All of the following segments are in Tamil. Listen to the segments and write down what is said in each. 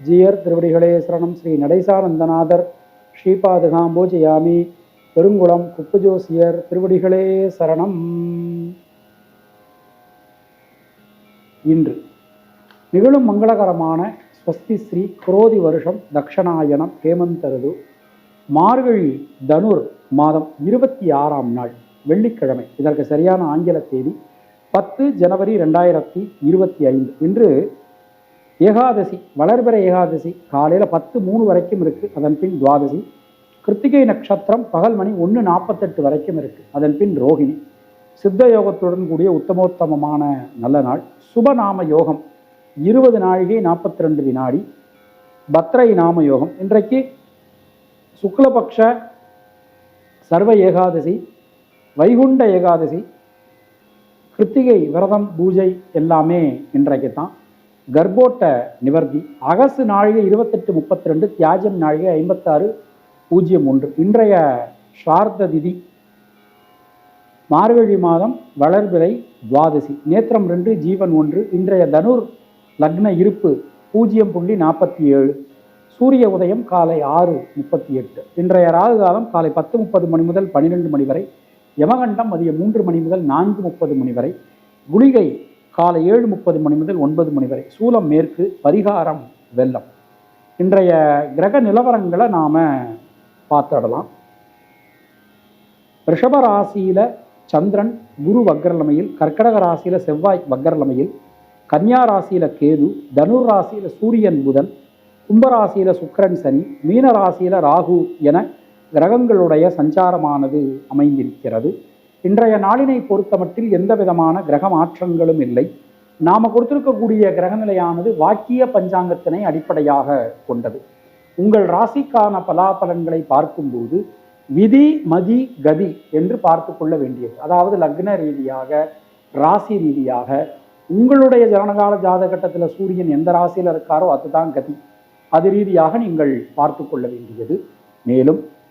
ஜீயர் திருவடிகளே சரணம் ஸ்ரீ நடேசானந்தநாதர். ஸ்ரீபாதுகாம்போஜயாமி பெருங்குளம் குப்புஜோசியர் திருவடிகளே சரணம். இன்று நிகழும் மங்களகரமான ஸ்வஸ்தி ஸ்ரீ குரோதி வருஷம் தக்ஷணாயனம் ஹேமந்தருது. மார்கழி தனுர் மாதம் இருபத்தி ஆறாம் நாள் வெள்ளிக்கிழமை. இதற்கு சரியான ஆங்கில தேதி பத்து ஜனவரி ரெண்டாயிரத்தி இருபத்தி ஐந்து. இன்று ஏகாதசி வளர்பிற ஏகாதசி காலையில் பத்து மூணு வரைக்கும் இருக்குது அதன் பின் துவாதசி. கிருத்திகை நட்சத்திரம் பகல் மணி ஒன்று நாற்பத்தெட்டு வரைக்கும் இருக்குது அதன் பின் ரோகிணி. சித்த யோகத்துடன் கூடிய உத்தமோத்தமமான நல்ல நாள். சுபநாம யோகம். இருபது நாழிகை நாற்பத்தி ரெண்டு வினாடி. பத்ரை நாம யோகம். இன்றைக்கு சுக்லபக்ஷ சர்வ ஏகாதசி வைகுண்ட ஏகாதசி கிருத்திகை விரதம் பூஜை எல்லாமே இன்றைக்கு தான் கர்ப்போட்ட நிவர்த்தி. அகசு நாழிகை இருபத்தெட்டு முப்பத்தி ரெண்டு தியாஜம் நாழிகை ஐம்பத்தாறு பூஜ்ஜியம் ஒன்று. இன்றைய ஸ்ரார்த்த திதி. மார்கழி மாதம் வளர்பிறை துவாதசி. நேத்திரம் ரெண்டு ஜீவன் ஒன்று. இன்றைய தனுர் லக்ன இருப்பு பூஜ்ஜியம் புள்ளி நாற்பத்தி ஏழு சூரிய உதயம் காலை ஆறு முப்பத்தி எட்டு இன்றைய ராகு காலம் காலை பத்து முப்பது மணி முதல் பன்னிரெண்டு மணி வரை. யமகண்டம் மதியம் மூன்று மணி முதல் நான்கு முப்பது மணி வரை. குளிகை காலை ஏழு முப்பது மணி முதல் ஒன்பது மணி வரை. சூலம் மேற்கு பரிகாரம் வெள்ளம். இன்றைய கிரக நிலவரங்களை நாம் பார்த்துடலாம். ரிஷப ராசியில் சந்திரன் குரு வக்ரலமையில் கர்க்கடக ராசியில் செவ்வாய் வக்ரலமையில் கன்னியா ராசியில் கேது தனுர் ராசியில் சூரியன் புதன் கும்பராசியில் சுக்கரன் சனி மீன ராசியில் ராகு என கிரகங்களுடைய சஞ்சாரமானது அமைந்திருக்கிறது. இன்றைய நாளினை பொறுத்தமட்டில் எந்த விதமான கிரக மாற்றங்களும் இல்லை. நாம கொடுத்திருக்கக்கூடிய கிரகநிலையானது வாக்கிய பஞ்சாங்கத்தினை அடிப்படையாக கொண்டது. உங்கள் ராசிக்கான பலாபலன்களை பார்க்கும்போது விதி மதி கதி என்று பார்த்து கொள்ள வேண்டியது. அதாவது லக்ன ரீதியாக ராசி ரீதியாக உங்களுடைய ஜனகால ஜாதகட்டத்தில் சூரியன் எந்த ராசியில் இருக்காரோ அதுதான் கதி. அது ரீதியாக நீங்கள் பார்த்து கொள்ள வேண்டியது. மேலும்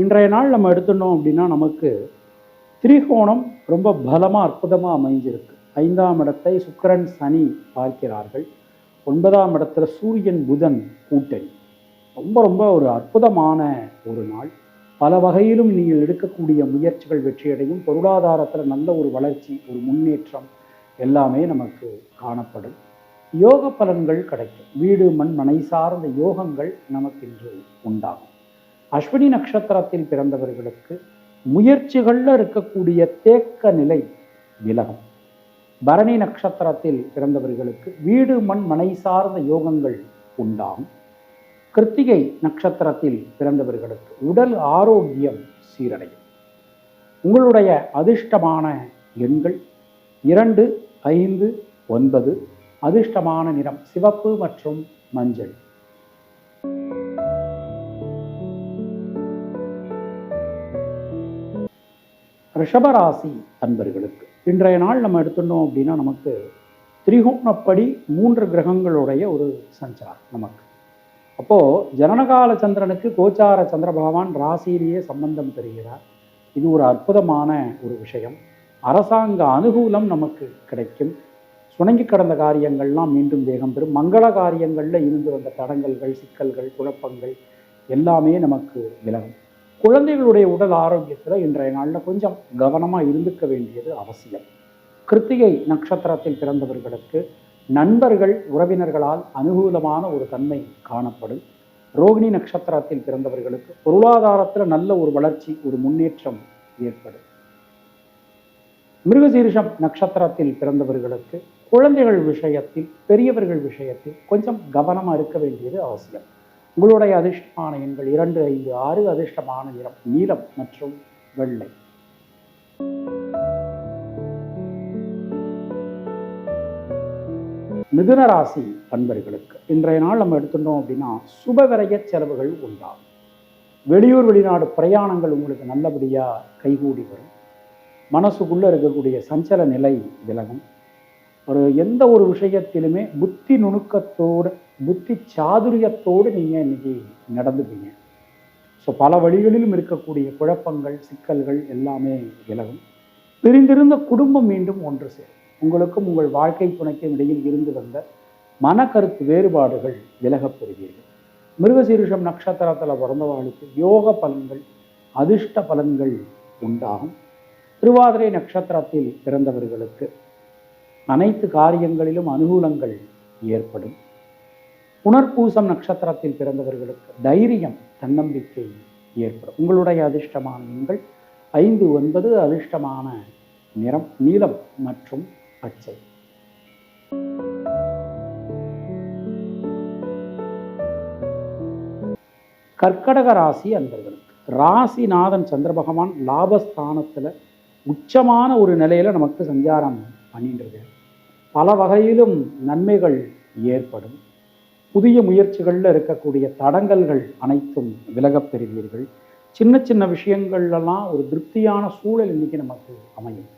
இன்றைய நாள் நம்ம எடுத்துட்டோம் அப்படின்னா நமக்கு திரிகோணம் ரொம்ப பலமாக அற்புதமாக அமைஞ்சிருக்கு. ஐந்தாம் இடத்தை சுக்கிரன் சனி பார்க்கிறார்கள். ஒன்பதாம் இடத்துல சூரியன் புதன் கூட்டணி. ரொம்ப ரொம்ப ஒரு அற்புதமான ஒரு நாள். பல வகையிலும் நீங்கள் எடுக்கக்கூடிய முயற்சிகள் வெற்றியடையும். பொருளாதாரத்தில் நல்ல ஒரு வளர்ச்சி ஒரு முன்னேற்றம் எல்லாமே நமக்கு காணப்படும். யோக பலன்கள் கிடைக்கும். வீடு மண் மனை சார்ந்த யோகங்கள் நமக்கு இன்று உண்டாகும். அஸ்வினி நட்சத்திரத்தில் பிறந்தவர்களுக்கு முயற்சிகளில் இருக்கக்கூடிய தேக்க நிலை விலகும். பரணி நட்சத்திரத்தில் பிறந்தவர்களுக்கு வீடு மண் மனை சார்ந்த யோகங்கள் உண்டாகும். கிருத்திகை நட்சத்திரத்தில் பிறந்தவர்களுக்கு உடல் ஆரோக்கியம் சீரடையும். உங்களுடைய அதிர்ஷ்டமான எண்கள் இரண்டு ஐந்து ஒன்பது அதிர்ஷ்டமான நிறம் சிவப்பு மற்றும் மஞ்சள். ரிஷபராசி அன்பர்களுக்கு இன்றைய நாள் நம்ம எடுத்துட்டோம் அப்படின்னா நமக்கு திரிகோணப்படி மூன்று கிரகங்களுடைய ஒரு சஞ்சாரம் நமக்கு. அப்போது ஜனனகால சந்திரனுக்கு கோச்சார சந்திர பகவான் ராசியிலேயே சம்பந்தம் பெறுகிறார் இது ஒரு அற்புதமான ஒரு விஷயம். அரசாங்க அனுகூலம் நமக்கு கிடைக்கும். சுணங்கி கடந்த காரியங்கள்லாம் மீண்டும் வேகம் பெறும். மங்கள காரியங்களில் இருந்து வந்த தடங்கல்கள் சிக்கல்கள் குழப்பங்கள் எல்லாமே நமக்கு விலகும். குழந்தைகளுடைய உடல் ஆரோக்கியத்தில் இன்றைய நாளில் கொஞ்சம் கவனமாக இருந்துக்க வேண்டியது அவசியம். கிருத்திகை நட்சத்திரத்தில் பிறந்தவர்களுக்கு நண்பர்கள் உறவினர்களால் அனுகூலமான ஒரு தன்மை காணப்படும். ரோகிணி நட்சத்திரத்தில் பிறந்தவர்களுக்கு பொருளாதாரத்தில் நல்ல ஒரு வளர்ச்சி ஒரு முன்னேற்றம் ஏற்படும். மிருகசீரிஷம் நட்சத்திரத்தில் பிறந்தவர்களுக்கு குழந்தைகள் விஷயத்தில் பெரியவர்கள் விஷயத்தில் கொஞ்சம் கவனமாக இருக்க வேண்டியது அவசியம். உங்களுடைய அதிர்ஷ்டமான எண்கள் இரண்டு ஐந்து ஆறு அதிர்ஷ்டமான நிறம் நீலம் மற்றும் வெள்ளை. மிதுன ராசி அன்பர்களுக்கு இன்றைய நாள் நம்ம எடுத்துட்டோம் அப்படின்னா சுபவிரய செலவுகள் உண்டாகும். வெளியூர் வெளிநாடு பிரயாணங்கள் உங்களுக்கு நல்லபடியாக கைகூடி வரும். மனசுக்குள்ளே இருக்கக்கூடிய சஞ்சல நிலை விலகும். ஒரு எந்த ஒரு விஷயத்திலுமே புத்தி நுணுக்கத்தோடு புத்தி சாதுரியத்தோடு நீங்கள் இன்னைக்கு நடந்துப்பீங்க. ஸோ பல வழிகளிலும் இருக்கக்கூடிய குழப்பங்கள் சிக்கல்கள் எல்லாமே விலகும். பிரிந்திருந்த குடும்பம் மீண்டும் ஒன்று சேரும். உங்களுக்கும் உங்கள் வாழ்க்கை துணைக்கும் இடையில் இருந்து வந்த மனக்கருத்து வேறுபாடுகள் விலகப் பெறுவீர்கள். மிருகசீரிஷம் நட்சத்திரத்தில் பிறந்தவர்களுக்கு யோக பலன்கள் அதிர்ஷ்ட பலன்கள் உண்டாகும். திருவாதிரை நட்சத்திரத்தில் பிறந்தவர்களுக்கு அனைத்து காரியங்களிலும் அனுகூலங்கள் ஏற்படும். புனர்பூசம் நட்சத்திரத்தில் பிறந்தவர்களுக்கு தைரியம் தன்னம்பிக்கை ஏற்படும். உங்களுடைய அதிர்ஷ்டமான எண்கள் ஐந்து ஒன்பது அதிர்ஷ்டமான நிறம் நீலம் மற்றும் பச்சை. கர்க்கடக ராசி அன்பர்களுக்கு ராசிநாதன் சந்திர பகவான் லாபஸ்தானத்தில் உச்சமான ஒரு நிலையில் நமக்கு சஞ்சாரம் பண்ணின்றது பல வகையிலும் நன்மைகள் ஏற்படும். புதிய முயற்சிகளில் இருக்கக்கூடிய தடங்கல்கள் அனைத்தும் விலகப் பெறுவீர்கள். சின்ன சின்ன விஷயங்கள்லாம் ஒரு திருப்தியான சூழல் இன்னைக்கு நமக்கு அமையும்.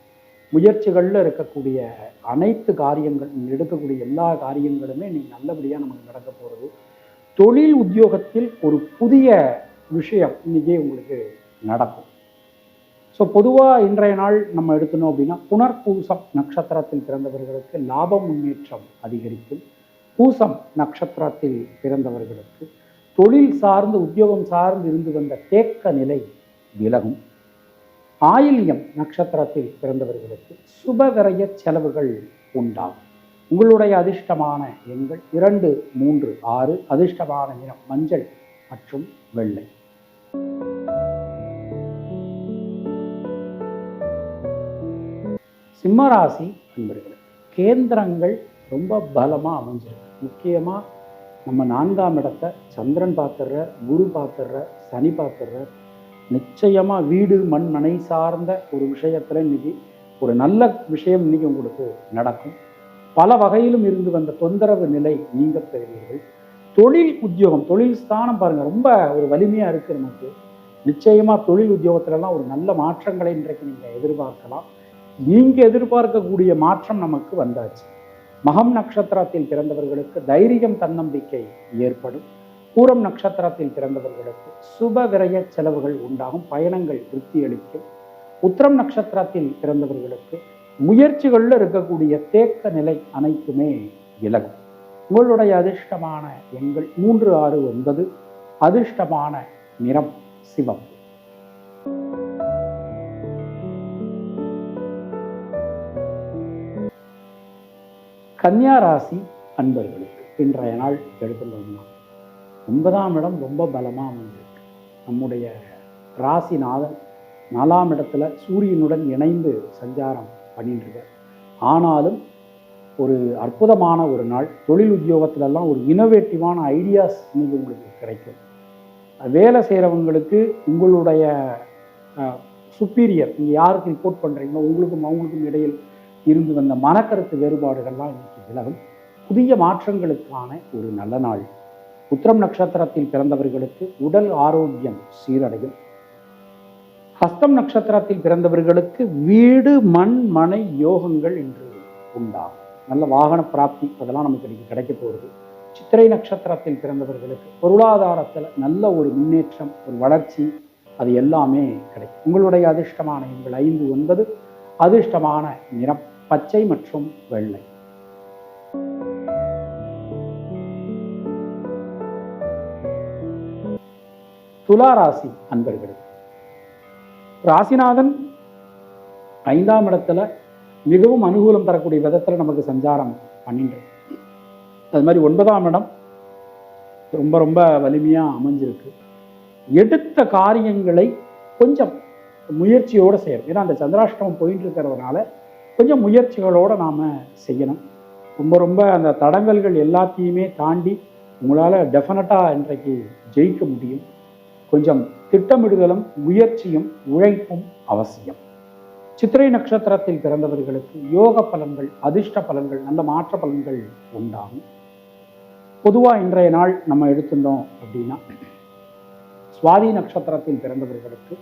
முயற்சிகளில் இருக்கக்கூடிய அனைத்து காரியங்கள் நீங்கள் எடுக்கக்கூடிய எல்லா காரியங்களுமே நீங்கள் நல்லபடியாக நமக்கு நடக்க போகிறது தொழில் உத்தியோகத்தில் ஒரு புதிய விஷயம் இன்னைக்கே உங்களுக்கு நடக்கும். ஸோ பொதுவாக இன்றைய நாள் நம்ம எடுக்கணும் அப்படின்னா புனர்பூசம் நட்சத்திரத்தில் பிறந்தவர்களுக்கு லாப முன்னேற்றம் அதிகரிக்கும். பூசம் நட்சத்திரத்தில் பிறந்தவர்களுக்கு தொழில் சார்ந்து உத்தியோகம் சார்ந்து இருந்து வந்த தேக்க நிலை விலகும். ஆயில்யம் நட்சத்திரத்தில் பிறந்தவர்களுக்கு சுபவிரய செலவுகள் உண்டாகும். உங்களுடைய அதிர்ஷ்டமான எண்கள் இரண்டு மூன்று ஆறு அதிர்ஷ்டமான நிறம் மஞ்சள் மற்றும் வெள்ளை. சிம்மராசி அன்பர்கள் கேந்திரங்கள் ரொம்ப பலமாக அமைஞ்சிருக்கு. முக்கியமாக நம்ம நான்காம் இடத்தை சந்திரன் பார்த்துடுற குரு பார்த்துடுற சனி பார்த்துடுற நிச்சயமாக வீடு மண் மனை சார்ந்த ஒரு விஷயத்தில் இன்னைக்கு ஒரு நல்ல விஷயம் இன்னைக்கு உங்களுக்கு நடக்கும். பல வகையிலும் இருந்து வந்த தொந்தரவு நிலை நீங்க பெறுவீர்கள். தொழில் உத்தியோகம் தொழில் ஸ்தானம் பாருங்கள் ரொம்ப ஒரு வலிமையாக இருக்குது நமக்கு. நிச்சயமாக தொழில் உத்தியோகத்திலலாம் ஒரு நல்ல மாற்றங்களை இன்றைக்கு நீங்கள் எதிர்பார்க்கலாம். நீங்கள் எதிர்பார்க்கக்கூடிய மாற்றம் நமக்கு வந்தாச்சு. மகம் நட்சத்திரத்தில் பிறந்தவர்களுக்கு தைரியம் தன்னம்பிக்கை ஏற்படும். பூரம் நட்சத்திரத்தில் பிறந்தவர்களுக்கு சுப விரய செலவுகள் உண்டாகும் பயணங்கள் திருப்தி அளிக்கும். உத்திரம் நட்சத்திரத்தில் பிறந்தவர்களுக்கு முயற்சிகளில் இருக்கக்கூடிய தேக்க நிலை அனைத்துமே விலகும் உங்களுடைய அதிர்ஷ்டமான எண்கள் மூன்று ஆறு ஒன்பது. அதிர்ஷ்டமான நிறம் சிவம் கன்னியா ராசி அன்பர்களுக்கு இன்றைய நாள் எடுத்துள்ளோம்னா ஒன்பதாம் இடம் ரொம்ப பலமாக அமைஞ்சிருக்கு நம்முடைய ராசிநாதன் நாலாம் இடத்துல சூரியனுடன் இணைந்து சஞ்சாரம் பண்ணிட்டுருக்கார் ஆனாலும் ஒரு அற்புதமான ஒரு நாள் தொழில் உத்தியோகத்திலெல்லாம் ஒரு இனோவேட்டிவான ஐடியாஸ் இன்னைக்கு உங்களுக்கு கிடைக்கும். வேலை செய்கிறவங்களுக்கு உங்களுடைய சுப்பீரியர் நீங்கள் யாருக்கு ரிப்போர்ட் பண்ணுறீங்களோ உங்களுக்கும் அவங்களுக்கும் இடையில் இருந்து வந்த மனக்கருத்து வேறுபாடுகள்லாம் விலகும் புதிய மாற்றங்களுக்கான ஒரு நல்ல நாள். உத்திரம் நட்சத்திரத்தில் பிறந்தவர்களுக்கு உடல் ஆரோக்கியம் சீரடையும். ஹஸ்தம் நட்சத்திரத்தில் பிறந்தவர்களுக்கு வீடு மண் மனை யோகங்கள் இன்று உண்டாகும். நல்ல வாகன பிராப்தி அதெல்லாம் நமக்கு இன்னைக்கு கிடைக்க போகிறது சித்திரை நட்சத்திரத்தில் பிறந்தவர்களுக்கு பொருளாதாரத்தில் நல்ல ஒரு முன்னேற்றம் ஒரு வளர்ச்சி அது எல்லாமே கிடைக்கும். உங்களுடைய அதிர்ஷ்டமான எண்கள் ஐந்து ஒன்பது. அதிர்ஷ்டமான நிறம் பச்சை மற்றும் வெள்ளை. துலா ராசி ராசிநாதன் ஐந்தாம் இடத்துல மிகவும் அனுகூலம் தரக்கூடிய விதத்தில் நமக்கு சஞ்சாரம் பண்ணிட்டு அது மாதிரி ஒன்பதாம் இடம் ரொம்ப ரொம்ப வலிமையாக அமைஞ்சிருக்கு. எடுத்த காரியங்களை கொஞ்சம் முயற்சியோடு செய்யணும். ஏன்னா அந்த சந்திராஷ்டமம் போயிட்டு இருக்கிறதுனால கொஞ்சம் முயற்சிகளோடு நாம் செய்யணும். ரொம்ப ரொம்ப அந்த தடங்கல்கள் எல்லாத்தையுமே தாண்டி உங்களால் டெஃபினட்டாக இன்றைக்கு ஜெயிக்க முடியும். கொஞ்சம் திட்டமிடுதலும் முயற்சியும் உழைப்பும் அவசியம். சித்திரை நட்சத்திரத்தில் பிறந்தவர்களுக்கு யோக பலன்கள் அதிர்ஷ்ட பலன்கள் நல்ல மாற்ற பலன்கள் உண்டாகும். பொதுவாக இன்றைய நாள் நம்ம எடுத்துட்டோம் அப்படின்னா சுவாதி நட்சத்திரத்தில் பிறந்தவர்களுக்கு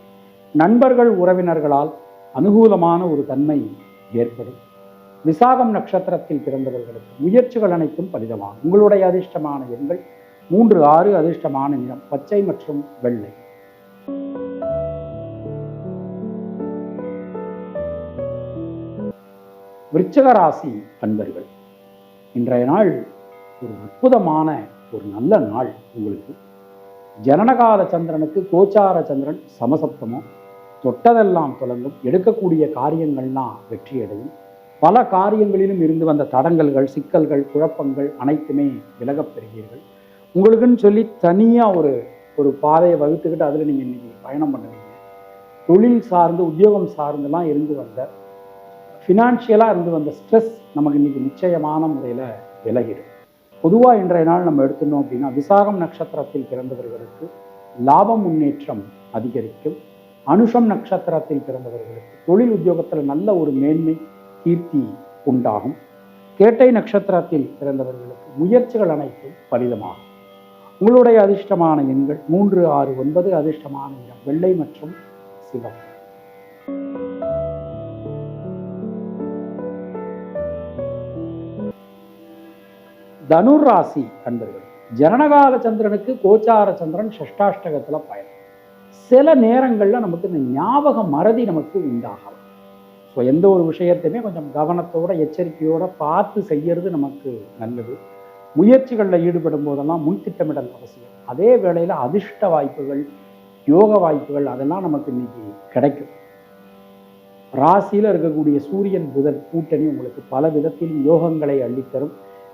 நண்பர்கள் உறவினர்களால் அனுகூலமான ஒரு தன்மை ஏற்படும். விசாகம் நட்சத்திரத்தில் பிறந்தவர்களுக்கு முயற்சிகள் அனைத்தும் பலிதமாகும் உங்களுடைய அதிர்ஷ்டமான எண்கள் மூன்று ஆறு அதிர்ஷ்டமான நிறம் பச்சை மற்றும் வெள்ளை. விருச்சக ராசி அன்பர்கள் இன்றைய நாள் ஒரு அற்புதமான ஒரு நல்ல நாள் உங்களுக்கு. ஜனனகால சந்திரனுக்கு கோச்சார சந்திரன் சமசப்தமும் தொட்டதெல்லாம் தொடங்கும் எடுக்கக்கூடிய காரியங்கள்லாம் வெற்றியடையும். பல காரியங்களிலும் இருந்து வந்த தடங்கல்கள் சிக்கல்கள் குழப்பங்கள் அனைத்துமே விலகப் பெறுவீர்கள். உங்களுக்குன்னு சொல்லி தனியாக ஒரு ஒரு பாதையை வகுத்துக்கிட்டு அதில் நீங்கள் இன்னைக்கு பயணம் பண்ணுவீங்க. தொழில் சார்ந்து உத்தியோகம் சார்ந்துலாம் இருந்து வந்த ஃபினான்ஷியலாக இருந்து வந்த ஸ்ட்ரெஸ் நமக்கு இன்னைக்கு நிச்சயமான முறையில் விலகிடும். பொதுவாக இன்றைய நாள் நம்ம எடுத்துனோம் அப்படின்னா விசாகம் நட்சத்திரத்தில் பிறந்தவர்களுக்கு லாபம் முன்னேற்றம் அதிகரிக்கும். அனுஷம் நட்சத்திரத்தில் பிறந்தவர்களுக்கு தொழில் உத்தியோகத்தில் நல்ல ஒரு மேன்மை கீர்த்தி உண்டாகும். கேட்டை நட்சத்திரத்தில் பிறந்தவர்களுக்கு முயற்சிகள் அனைத்தும் பலிதமாகும். உங்களுடைய அதிர்ஷ்டமான எண்கள் மூன்று ஆறு ஒன்பது அதிர்ஷ்டமான இடம் வெள்ளை மற்றும் சிவப்பு. தனுர் ராசி அன்பர்கள் ஜனனகால சந்திரனுக்கு கோச்சார சந்திரன் ஷஷ்டாஷ்டகத்தில் பயணம். சில நேரங்களில் நமக்கு இந்த ஞாபக மறதி நமக்கு உண்டாகலாம் ஸோ எந்த ஒரு விஷயத்தையுமே கொஞ்சம் கவனத்தோட எச்சரிக்கையோட பார்த்து செய்யறது நமக்கு நல்லது. முயற்சிகளில் ஈடுபடும் போதெல்லாம் முன் திட்டமிடல் அவசியம். அதே வேளையில் அதிர்ஷ்ட வாய்ப்புகள் யோக வாய்ப்புகள் அதெல்லாம் நமக்கு இன்னைக்கு கிடைக்கும். ராசியில் இருக்கக்கூடிய சூரியன் புதன் கூட்டணி உங்களுக்கு பல விதத்திலும் யோகங்களை அள்ளித்தரும்.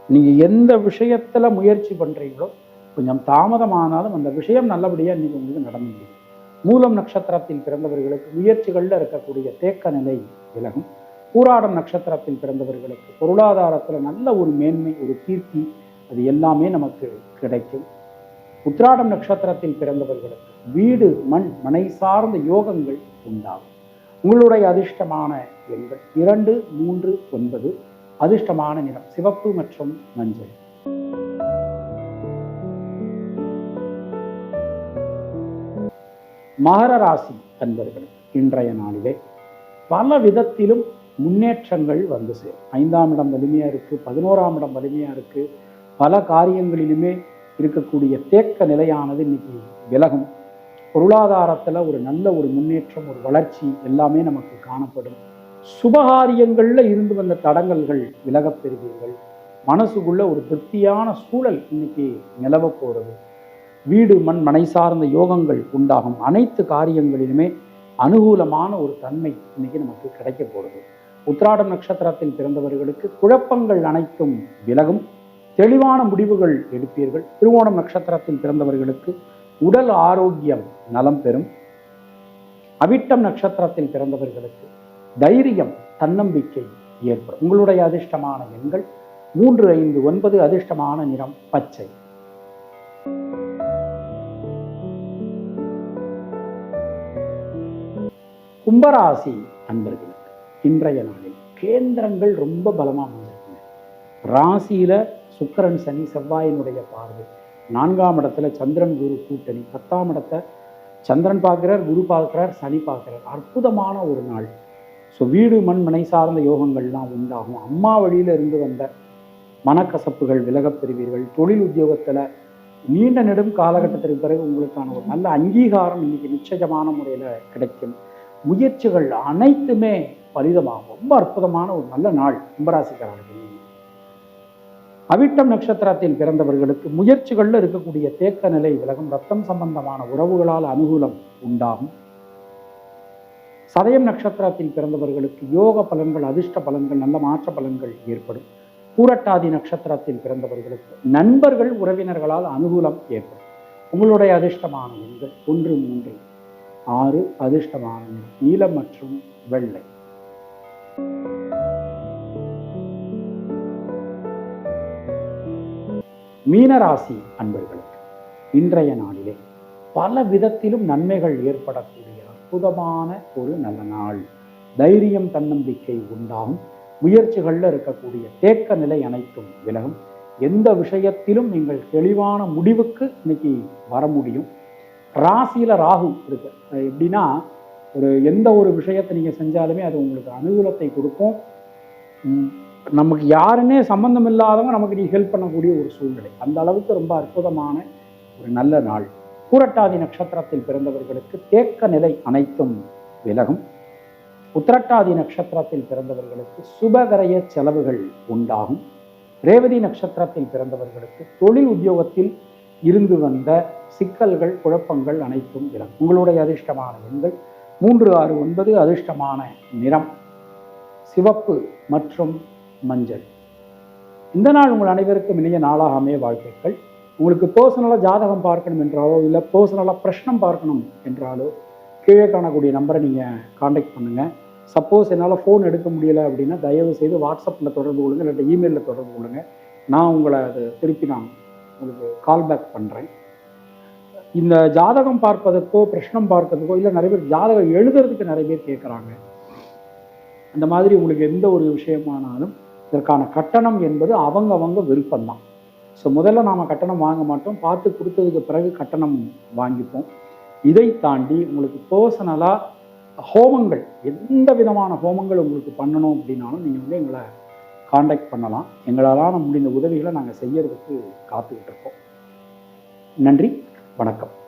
நீங்கள் எந்த விஷயத்தில் முயற்சி பண்ணுறீங்களோ கொஞ்சம் தாமதமானாலும் அந்த விஷயம் நல்லபடியாக இன்றைக்கி உங்களுக்கு நடந்து முடியும். மூலம் நட்சத்திரத்தில் பிறந்தவர்களுக்கு முயற்சிகளில் இருக்கக்கூடிய தேக்க நிலை விலகும். பூராடம் நட்சத்திரத்தில் பிறந்தவர்களுக்கு பொருளாதாரத்தில் நல்ல ஒரு மேன்மை ஒரு கீர்த்தி அது எல்லாமே நமக்கு கிடைக்கும். உத்ராடம் நட்சத்திரத்தில் பிறந்தவர்களுக்கு வீடு மண் மனை சார்ந்த யோகங்கள் உண்டாகும். உங்களுடைய அதிர்ஷ்டமான எண்கள் இரண்டு மூன்று ஒன்பது அதிர்ஷ்டமான நிறம் சிவப்பு மற்றும் மஞ்சள். மகர ராசி அன்பர்கள் இன்றைய நாளிலே பல விதத்திலும் முன்னேற்றங்கள் வந்து சேரும். ஐந்தாம் இடம் வலிமையாக இருக்குது பதினோராம் இடம் வலிமையாக இருக்குது பல காரியங்களிலுமே இருக்கக்கூடிய தேக்க நிலையானது இன்னைக்கு விலகும். பொருளாதாரத்தில் ஒரு நல்ல ஒரு முன்னேற்றம் ஒரு வளர்ச்சி எல்லாமே நமக்கு காணப்படும். சுபகாரியங்களில் இருந்து வந்த தடங்கல்கள் விலகப் பெறுவீர்கள். மனசுக்குள்ள ஒரு திருப்தியான சூழல் இன்னைக்கு நிலவ போகிறது வீடு மண் மனை சார்ந்த யோகங்கள் உண்டாகும் அனைத்து காரியங்களிலுமே அனுகூலமான ஒரு தன்மை இன்னைக்கு நமக்கு கிடைக்க போகிறது உத்ராடம் நட்சத்திரத்தில் பிறந்தவர்களுக்கு குழப்பங்கள் அனைத்தும் விலகும். தெளிவான முடிவுகள் எடுப்பீர்கள். திருவோணம் நட்சத்திரத்தில் பிறந்தவர்களுக்கு உடல் ஆரோக்கியம் நலம் பெறும். அவிட்டம் நட்சத்திரத்தில் பிறந்தவர்களுக்கு தைரியம் தன்னம்பிக்கை ஏற்படும். உங்களுடைய அதிர்ஷ்டமான எண்கள் மூன்று ஐந்து ஒன்பது அதிர்ஷ்டமான நிறம் பச்சை. கும்பராசி அன்பர்களுக்கு இன்றைய நாளில் கேந்திரங்கள் ரொம்ப பலமாக வந்திருக்குங்க ராசியில் சுக்கிரன் சனி செவ்வாயினுடைய பார்வை. நான்காம் இடத்துல சந்திரன் குரு கூட்டணி. பத்தாம் இடத்த சந்திரன் பார்க்கிறார் குரு பார்க்கிறார் சனி பார்க்கிறார். அற்புதமான ஒரு நாள். ஸோ வீடு மண் மனை சார்ந்த யோகங்கள்லாம் உண்டாகும். அம்மா வழியில் இருந்து வந்த மனக்கசப்புகள் விலகப் பெறுவீர்கள். தொழில் உத்தியோகத்தில் நீண்ட நெடும் காலகட்டத்திற்கு பிறகு உங்களுக்கான ஒரு நல்ல அங்கீகாரம் இன்னைக்கு நிச்சயமான முறையில் கிடைக்கும். முயற்சிகள் அனைத்துமே பலிதமாகும். ரொம்ப அற்புதமான ஒரு நல்ல நாள் கும்பராசிக்காரர்கள். அவிட்டம் நட்சத்திரத்தில் பிறந்தவர்களுக்கு முயற்சிகளில் இருக்கக்கூடிய தேக்க நிலை விலகும் ரத்தம் சம்பந்தமான உறவுகளால் அனுகூலம் உண்டாகும். சதயம் நட்சத்திரத்தில் பிறந்தவர்களுக்கு யோக பலன்கள் அதிர்ஷ்ட பலன்கள் நல்ல மாற்ற பலன்கள் ஏற்படும். பூரட்டாதி நட்சத்திரத்தில் பிறந்தவர்களுக்கு நண்பர்கள் உறவினர்களால் அனுகூலம் ஏற்படும். உங்களுடைய அதிர்ஷ்டமான எண்கள் ஒன்று மூன்று ஆறு அதிர்ஷ்டமான நிறம் நீலம் மற்றும் வெள்ளை. மீனராசி அன்பர்களுக்கு இன்றைய நாளிலே பல விதத்திலும் நன்மைகள் ஏற்படக்கூடிய அற்புதமான ஒரு நல்ல நாள். தைரியம் தன்னம்பிக்கை உண்டாகும். முயற்சிகளில் இருக்கக்கூடிய தேக்க நிலை அனைத்தும் விலகும். எந்த விஷயத்திலும் நீங்கள் தெளிவான முடிவுக்கு இன்னைக்கு வர முடியும். ராசியில் ராகு இருக்கு. எப்படின்னா ஒரு எந்த ஒரு விஷயத்தை நீங்க செஞ்சாலுமே அது உங்களுக்கு அனுகூலத்தை கொடுக்கும். நமக்கு யாருன்னே சம்பந்தம் இல்லாதவங்க நமக்கு நீ ஹெல்ப் பண்ணக்கூடிய ஒரு சூழ்நிலை. அந்த அளவுக்கு ரொம்ப அற்புதமான ஒரு நல்ல நாள். பூரட்டாதி நட்சத்திரத்தில் பிறந்தவர்களுக்கு தேக்க நிலை அனைத்தும் விலகும். உத்திரட்டாதி நட்சத்திரத்தில் பிறந்தவர்களுக்கு சுபகரைய செலவுகள் உண்டாகும். ரேவதி நட்சத்திரத்தில் பிறந்தவர்களுக்கு தொழில் உத்தியோகத்தில் இருந்து வந்த சிக்கல்கள் குழப்பங்கள் அனைத்தும் விலகும் உங்களுடைய அதிர்ஷ்டமான எண்கள் மூன்று ஆறு ஒன்பது அதிர்ஷ்டமான நிறம் சிவப்பு மற்றும் மஞ்சள். இந்த நாள் உங்கள் அனைவருக்கும் இணைய நாளாக அமைய வாழ்த்துக்கள். உங்களுக்கு பர்சனலாக ஜாதகம் பார்க்கணும் என்றாலோ இல்லை பர்சனலாக பிரச்சனம் பார்க்கணும் என்றாலோ கீழே காணக்கூடிய நம்பரை நீங்கள் காண்டாக்ட் பண்ணுங்கள் சப்போஸ் என்னால் ஃபோன் எடுக்க முடியலை அப்படின்னா தயவு செய்து வாட்ஸ்அப்பில் தொடர்பு கொள்ளுங்கள் இல்லாட்டி இமெயிலில் தொடர்பு கொள்ளுங்கள் நான் உங்களை அது திருப்பி நான் உங்களுக்கு கால் பேக் பண்ணுறேன் இந்த ஜாதகம் பார்ப்பதற்கோ பிரஷ்னம் பார்க்கறதுக்கோ இல்லை நிறைய பேர் ஜாதகம் எழுதுறதுக்கு நிறைய பேர் கேட்குறாங்க அந்த மாதிரி உங்களுக்கு எந்த ஒரு விஷயமானாலும் இதற்கான கட்டணம் என்பது அவங்க அவங்க விருப்பம்தான். ஸோ முதல்ல நாம் கட்டணம் வாங்க மாட்டோம். பார்த்து கொடுத்ததுக்கு பிறகு கட்டணம் வாங்கிப்போம். இதை தாண்டி உங்களுக்கு பர்சனலாக ஹோமங்கள் எந்த விதமான ஹோமங்கள் உங்களுக்கு பண்ணணும் அப்படின்னாலும் நீங்கள் வந்து எங்களை காண்டாக்ட் பண்ணலாம். எங்களால் முடிந்த உதவிகளை நாங்கள் செய்யறதுக்கு காத்துக்கிட்டு இருக்கோம். நன்றி வணக்கம்.